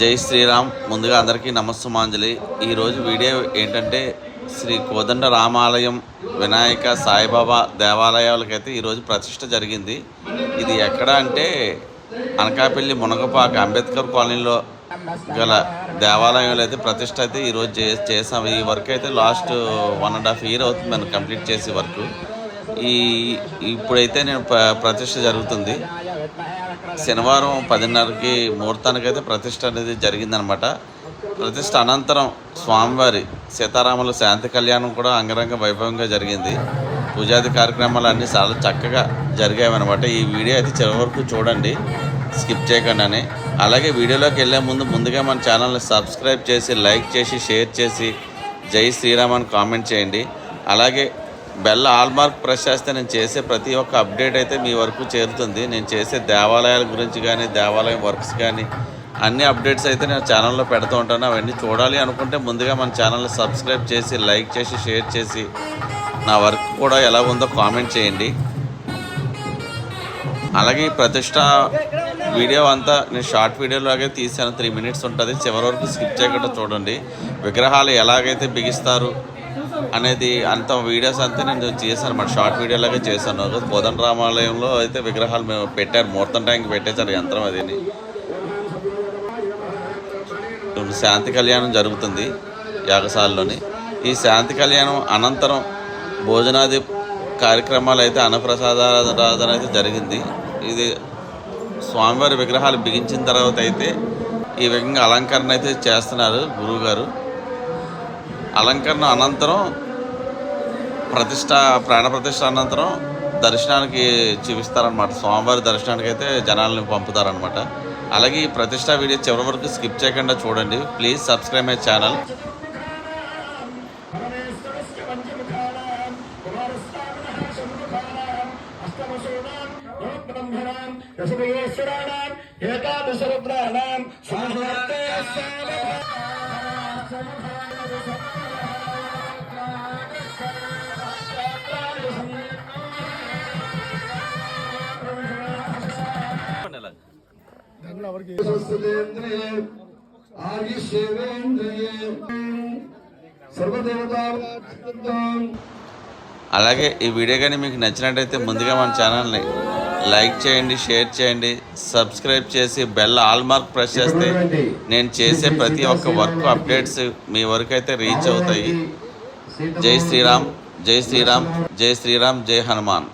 జై శ్రీరామ్. ముందుగా అందరికీ నమస్సుమాంజలి. ఈరోజు వీడియో ఏంటంటే శ్రీ కోదండ రామాలయం వినాయక సాయిబాబా దేవాలయాలకైతే ఈరోజు ప్రతిష్ట జరిగింది. ఇది ఎక్కడ అంటే అనకాపల్లి మునగపాక అంబేద్కర్ కాలనీలో గల దేవాలయంలో అయితే ప్రతిష్ట అయితే ఈరోజు చే చేసాం ఈ వర్క్ అయితే last one and half year అవుతుంది మనం కంప్లీట్ చేసే వర్క్. ఈ ఇప్పుడైతే నేను ప్రతిష్ట జరుగుతుంది. శనివారం పదిన్నరకి ముహూర్తానికి అయితే ప్రతిష్ట అనేది జరిగిందనమాట. ప్రతిష్ట అనంతరం స్వామివారి సీతారాముల శాంతి కళ్యాణం కూడా అంగరంగ వైభవంగా జరిగింది. పూజాది కార్యక్రమాలు అన్నీ చాలా చక్కగా జరిగాయన్నమాట. ఈ వీడియో అయితే చివరి వరకు చూడండి. స్కిప్ చేయకుండా అని. అలాగే వీడియోలోకి వెళ్ళే ముందు ముందుగా మన ఛానల్ని సబ్స్క్రైబ్ చేసి లైక్ చేసి షేర్ చేసి జై శ్రీరామ్ అని కామెంట్ చేయండి. అలాగే బెల్ల ఆల్మార్క్ ప్రెస్ చేస్తే నేను చేసే ప్రతి ఒక్క అప్డేట్ అయితే మీ వరకు చేరుతుంది. నేను చేసే దేవాలయాల గురించి కానీ దేవాలయం వర్క్స్ కానీ అన్ని అప్డేట్స్ అయితే నేను ఛానల్లో పెడుతూ ఉంటాను. అవన్నీ చూడాలి అనుకుంటే ముందుగా మన ఛానల్ని సబ్స్క్రైబ్ చేసి లైక్ చేసి షేర్ చేసి నా వర్క్ కూడా ఎలా ఉందో కామెంట్ చేయండి. అలాగే ఈ ప్రతిష్ట వీడియో అంతా నేను షార్ట్ వీడియోలాగే తీసాను త్రీ మినిట్స్ ఉంటుంది. చివరి వరకు స్కిప్ చేయకుండా చూడండి. విగ్రహాలు ఎలాగైతే బిగిస్తారు అనేది అంత వీడియోస్ అంతా నేను చేశాను మన షార్ట్ వీడియోలాగే చేశాను. కోదండ రామాలయంలో అయితే విగ్రహాలు మేము పెట్టారు ముహూర్తం ట్యాంక్ పెట్టేశారు యంత్రం అదిని శాంతి కళ్యాణం జరుగుతుంది యాగశాలలోని. ఈ శాంతి కళ్యాణం అనంతరం భోజనాది కార్యక్రమాలు అయితే అన్నప్రసాదారాధన అయితే జరిగింది. ఇది స్వామివారి విగ్రహాలు బిగించిన తర్వాత అయితే ఈ విధంగా అలంకరణ అయితే చేస్తున్నారు గురువుగారు. అలంకరణ అనంతరం ప్రతిష్ట ప్రాణ ప్రతిష్ట అనంతరం దర్శనానికి చూపిస్తారనమాట స్వామివారి దర్శనానికి అయితే జనాలను పంపుతారనమాట అలాగే ఈ ప్రతిష్ట వీడియో చివరి వరకు స్కిప్ చేయకుండా చూడండి. Please subscribe my channel. ఏకాదశ రుద్రాణం అలాగే ఈ వీడియో కానీ మీకు నచ్చినట్టయితే ముందుగా మన ఛానల్ని లైక్ చేయండి షేర్ చేయండి సబ్స్క్రైబ్ చేసి బెల్ ఆల్ మార్క్ ప్రెస్ చేస్తే నేను చేసే ప్రతి ఒక్క వర్క్ అప్డేట్స్ మీ వరకు అయితే రీచ్ అవుతాయి. జై శ్రీరామ్ జై శ్రీరామ్ జై శ్రీరామ్ జై హనుమాన్.